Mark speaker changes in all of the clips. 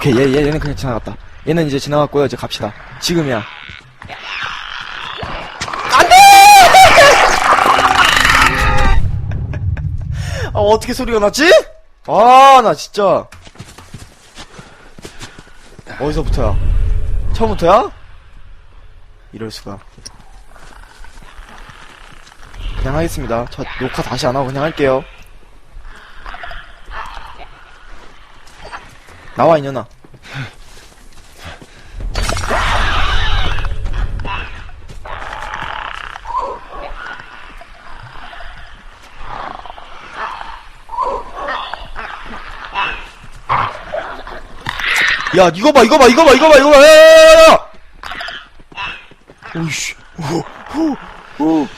Speaker 1: 오케이, 얘, 얘, 얘는 그냥 지나갔다. 얘는 이제 지나갔고요. 이제 갑시다. 지금이야. 안 돼! 아, 어떻게 소리가 났지? 아, 나 진짜. 어디서부터야? 처음부터야? 이럴 수가. 그냥 하겠습니다. 저 녹화 다시 안 하고 그냥 할게요. 나와, 이년아. 야, 이거 봐, 이거 봐, 이거 봐, 이거 봐, 이거 봐, 야, 야, 야, 야! 오이씨, 후, 후, 후.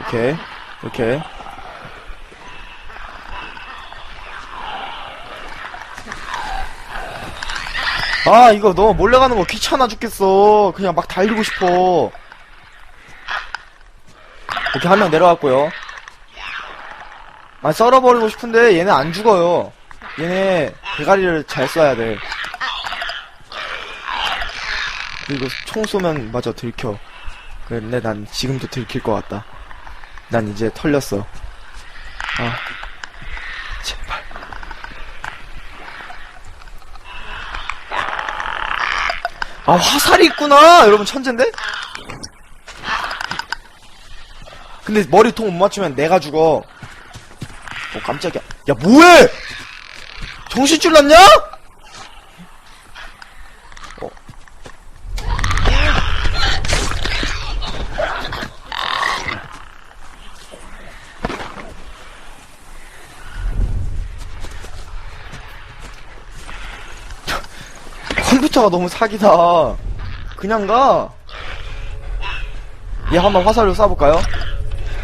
Speaker 1: 오케이, 이렇게. 아, 이거 너 몰래 가는 거 귀찮아 죽겠어. 그냥 막 달리고 싶어. 이렇게 한명 내려왔고요. 아, 썰어버리고 싶은데 얘네 안 죽어요. 얘네 대가리를 잘 쏴야 돼. 그리고 총 쏘면 맞아 들켜. 근데 난 지금도 들킬 것 같다. 난 이제 털렸어. 아, 제발. 아, 화살이 있구나! 여러분, 천재인데? 근데 머리통 못 맞추면 내가 죽어. 어, 깜짝이야. 야, 뭐해! 정신 줄 났냐? 어. 컴퓨터가 너무 사기다. 그냥 가. 얘 한번 화살로 쏴볼까요?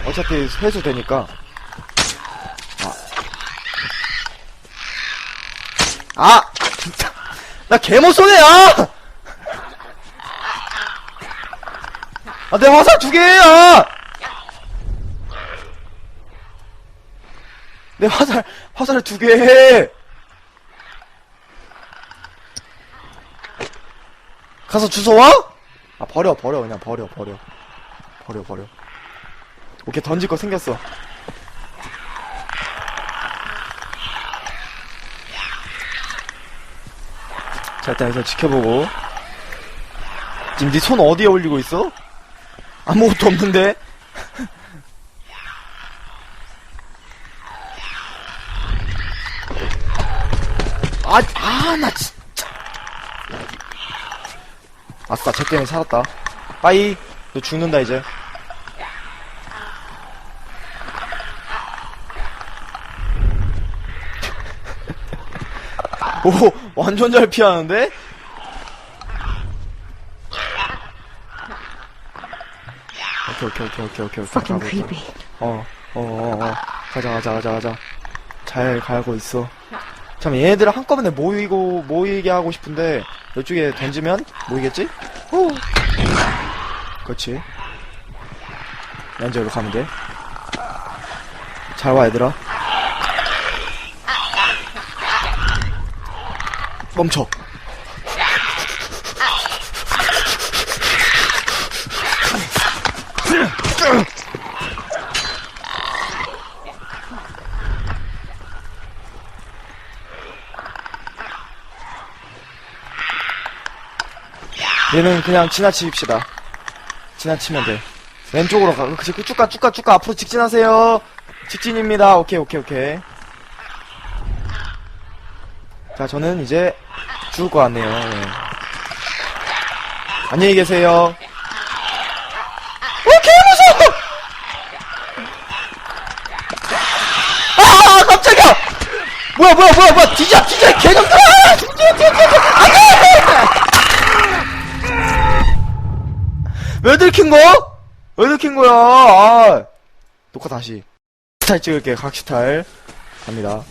Speaker 1: 어차피 회수되니까. 아! 아! 나 개못 쏘네, 아! 아, 내 화살 두 개야! 내 화살, 화살 두 개! 가서 주워 와? 아, 버려, 버려, 그냥 버려, 버려. 버려, 버려. 오케이, 던질 거 생겼어. 자, 일단 여기서 지켜보고. 지금 네 손 어디에 올리고 있어? 아무것도 없는데? 아, 아, 나 진짜. 아싸, 쟤 때문에 살았다. 빠이, 너 죽는다, 이제. 오, 완전 잘 피하는데? 오케이, 오케이, 오케이, 오케이, 오케이.
Speaker 2: Fucking
Speaker 1: 가고 있어.
Speaker 2: creepy.
Speaker 1: 어, 어, 어, 어. 가자, 가자, 가자, 가자. 잘 가고 있어. 잠깐 얘네들을 한꺼번에 모이고, 모이게 하고 싶은데, 이쪽에 던지면 모이겠지? 후. 그렇지. 렌저로 가면 돼. 잘 와, 얘들아. 멈춰. 얘는 그냥 지나치십시다. 지나치면 돼. 왼쪽으로 가. 그치, 쭉 가, 쭉 가, 쭉 가. 앞으로 직진하세요. 직진입니다. 오케이, 오케이, 오케이. 자, 저는 이제 죽을 것 같네요. 예. 안녕히 계세요. 어, 개 무서워! 아, 깜짝이야! 뭐야, 뭐야, 뭐야, 뭐야! 뒤져, 뒤져, 개놈들아! 뒤져, 뒤져, 뒤져! 안 돼! 왜 들킨 거? 왜 들킨 거야? 아. 녹화 다시. 스타일 찍을게, 각시탈. 갑니다.